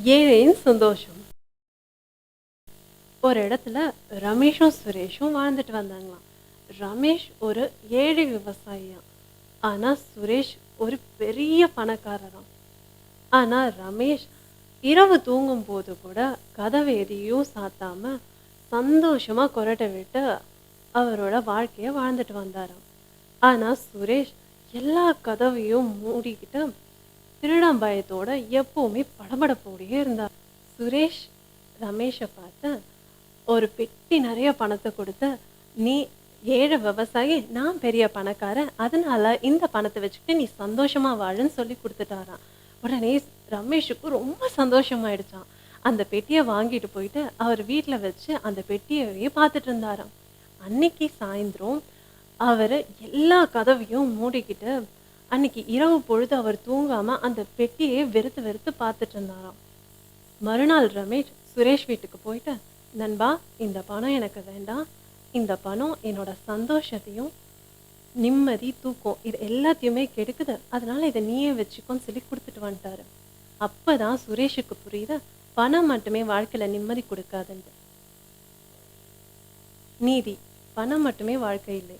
ஏழையின் சந்தோஷம். ஒரு இடத்துல ரமேஷும் சுரேஷும் வாழ்ந்துட்டு வந்தாங்களாம். ரமேஷ் ஒரு ஏழை விவசாயியாம். ஆனா சுரேஷ் ஒரு பெரிய பணக்காரராம். ஆனா ரமேஷ் இரவு தூங்கும் போது கூட கதவை எதையும் சாத்தாம சந்தோஷமா கொரட்டை விட்டு அவரோட வாழ்க்கைய வாழ்ந்துட்டு வந்தாராம். ஆனா சுரேஷ் எல்லா கதவையும் மூடிக்கிட்டு திருடம் பயத்தோட எப்பவுமே படபடப்போடையே இருந்தார் சுரேஷ் ரமேஷை பார்த்து ஒரு பெட்டி நிறைய பணத்தை கொடுத்து நீ ஏழை விவசாயி நான் பெரிய பணக்காரன் அதனால இந்த பணத்தை வச்சுக்கிட்டு நீ சந்தோஷமா வாழுன்னு சொல்லி கொடுத்துட்டாரான் உடனே ரமேஷுக்கு ரொம்ப சந்தோஷமாயிடுச்சான் அந்த பெட்டியை வாங்கிட்டு போயிட்டு அவர் வீட்டில் வச்சு அந்த பெட்டியவே பார்த்துட்டு இருந்தாராம். அன்னைக்கு சாயந்தரம் அவர் எல்லா கதவையும் மூடிக்கிட்டு அன்னைக்கு இரவு பொழுது அவர் தூங்காம அந்த பெட்டியை வெறுத்து வெறுத்து பார்த்துட்டு இருந்தாராம். மறுநாள் ரமேஷ் சுரேஷ் வீட்டுக்கு போயிட்டு நண்பா இந்த பணம் எனக்கு வேண்டாம். இந்த பணம் என்னோட சந்தோஷத்தையும் நிம்மதி தூக்கம் இது எல்லாத்தையுமே கெடுக்குது. அதனால இதை நீயே வச்சுக்கோன்னு சொல்லி கொடுத்துட்டு வந்துட்டாரு. அப்பதான் சுரேஷுக்கு புரியுது பணம் மட்டுமே வாழ்க்கையில நிம்மதி கொடுக்காதுன்ட்டு. நீதி பணம் மட்டுமே வாழ்க்கை இல்லை.